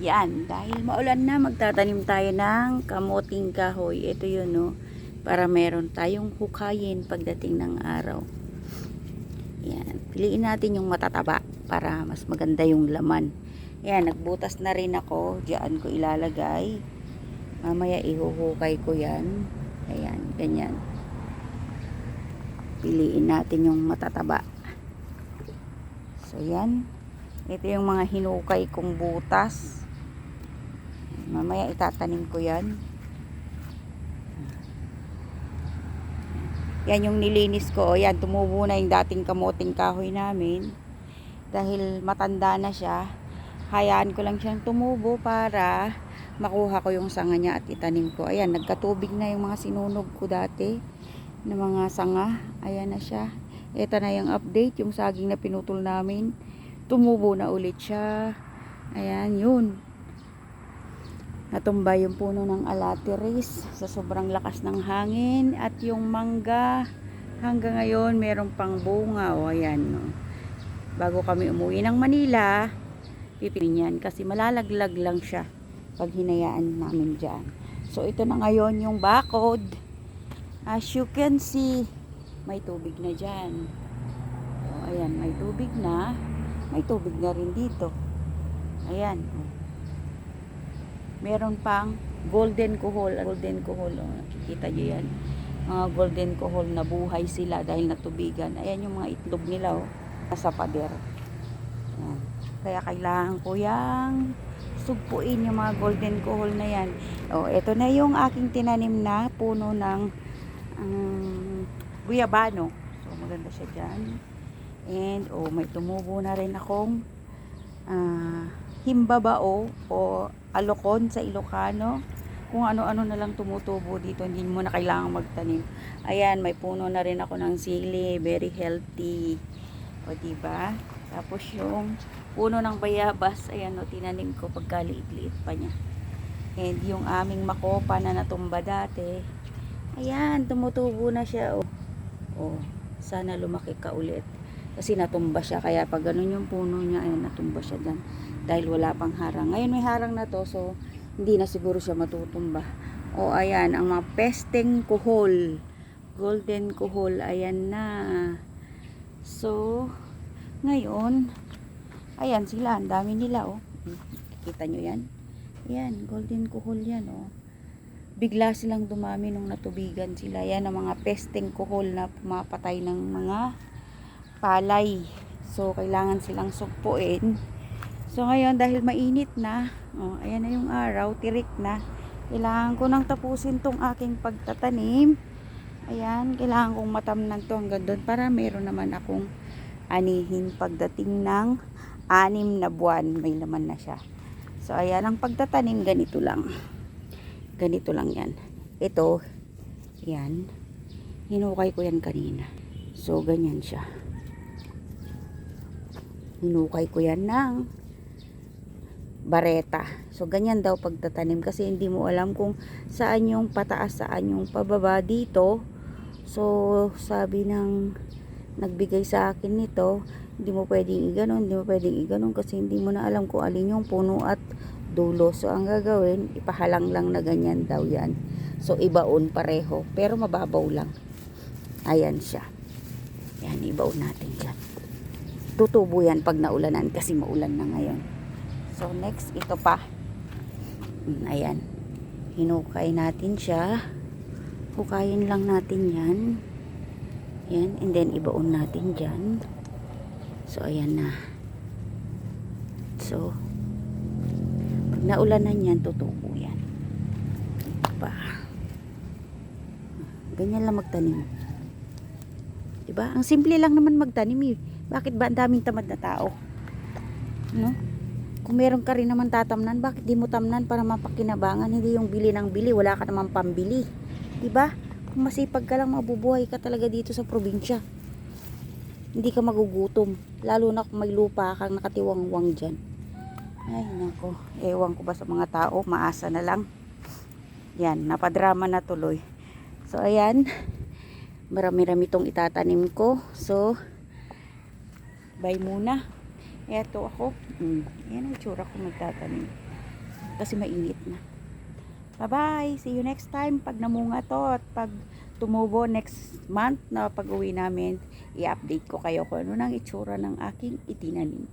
Yan, dahil maulan na, magtatanim tayo ng kamuting kahoy. Ito yun, no? Para meron tayong hukayin pagdating ng araw. Yan, piliin natin yung matataba para mas maganda yung laman. Yan, nagbutas na rin ako. Diyan ko ilalagay. Mamaya ihuhukay ko yan. Ayan, ganyan. Piliin natin yung matataba. So, yan. Ito yung mga hinukay kong butas. Mamaya itatanim ko yan. Yan yung nilinis ko. O, yan, tumubo na yung dating kamoting kahoy namin. Dahil matanda na siya. Hayaan ko lang siyang tumubo para makuha ko yung sanga niya at itanim ko. Ayan, nagkatubig na yung mga sinunog ko dati na mga sanga. Ayan na siya. Ito na yung update, yung saging na pinutol namin. Tumubo na ulit siya. Ayan, yun. Natumba yung puno ng alateris sa sobrang lakas ng hangin at yung mangga hanggang ngayon meron pang bunga o ayan no. Bago kami umuwi ng Manila, pipinin yan kasi malalaglag lang siya pag hinayaan namin dyan. So ito na ngayon yung bakod. As you can see, may tubig na dyan. So, ayan, may tubig na. May tubig na rin dito. Ayan. Meron pang golden kuhol. Golden kuhol. Oh, nakikita nyo yan. Mga golden kuhol na buhay sila dahil natubigan. Ayan yung mga itlog nila. Oh, nasa pader. Kaya kailangan ko yang sugpuin yung mga golden kuhol na yan. Oh, ito na yung aking tinanim na puno ng um, guyabano. So, maganda siya dyan. And, oh, may tumubo na rin akong himbabao o alokon sa Ilocano. Kung ano-ano na lang tumutubo dito, hindi mo na kailangan magtanim. Ayan, may puno na rin ako ng sili, very healthy. O, diba? Tapos yung puno ng bayabas, ayan o, tinanim ko pagkaliit-liit pa niya. And yung aming makopa na natumba dati, ayan, tumutubo na siya. O, o sana lumaki ka ulit. Kasi natumba siya, kaya pag ganun yung puno niya, ayan, natumba siya dyan. Dahil wala pang harang. Ngayon may harang na to, so hindi na siguro siya matutumba. O ayan, ang mga pesteng kuhol. Golden kuhol, ayan na. So, ngayon, ayan sila, ang dami nila, oh. Kita nyo yan? Yan, golden kuhol yan, oh. Bigla silang dumami nung natubigan sila. Yan ang mga pesteng kuhol na pumapatay ng mga palay. So, kailangan silang sugpuin. So, ngayon, dahil mainit na, oh, ayan na yung araw, tirik na, kailangan ko nang tapusin tong aking pagtatanim. Ayan, kailangan kong matamnan to hanggang doon para meron naman akong anihin pagdating ng anim na buwan. May laman na siya. So, ayan, ang pagtatanim, ganito lang. Ganito lang yan. Ito, yan. Hinukay ko yan kanina. So, ganyan siya. Hinukay ko yan ng bareta. So, ganyan daw pagtatanim kasi hindi mo alam kung saan yung pataas, saan yung pababa dito. So, sabi ng nagbigay sa akin nito, hindi mo pwedeng iganon, hindi mo pwedeng iganon kasi hindi mo na alam kung alin yung puno at dulo. So, ang gagawin, ipahalang lang na ganyan daw yan. So, ibaon pareho, pero mababaw lang. Ayan siya. Yan, ibaon natin yan. Tutubo yan pag naulanan kasi maulan na ngayon. So, next, ito pa. Mm, Ayan. Hinukay natin siya. Hukayin lang natin yan. Yan. And then, ibaon natin dyan. So, ayan na. So, pag naulanan yan, tutubo yan. Ito pa. Ganyan lang magtanim. Diba? Ang simple lang naman magtanim eh. Bakit ba ang daming tamad na tao? No? Kung meron ka rin naman tatamnan, bakit di mo tamnan para mapakinabangan? Hindi yung bili ng bili, wala ka naman pambili. Diba? Kung masipag ka lang, mabubuhay ka talaga dito sa probinsya. Hindi ka magugutom. Lalo na kung may lupa kang nakatiwangwang dyan. Ay, nako. Ewan ko ba sa mga tao, maasa na lang. Yan, napadrama na tuloy. So, ayan. Marami-rami tong itatanim ko. So, bye muna. Eto ako. Mm, yan ang tsura ko magtatanim. kasi mainit na. Bye-bye! See you next time pag namunga to at pag tumubo next month na pag-uwi namin, i-update ko kayo kung ano nang itsura ng aking itinanim.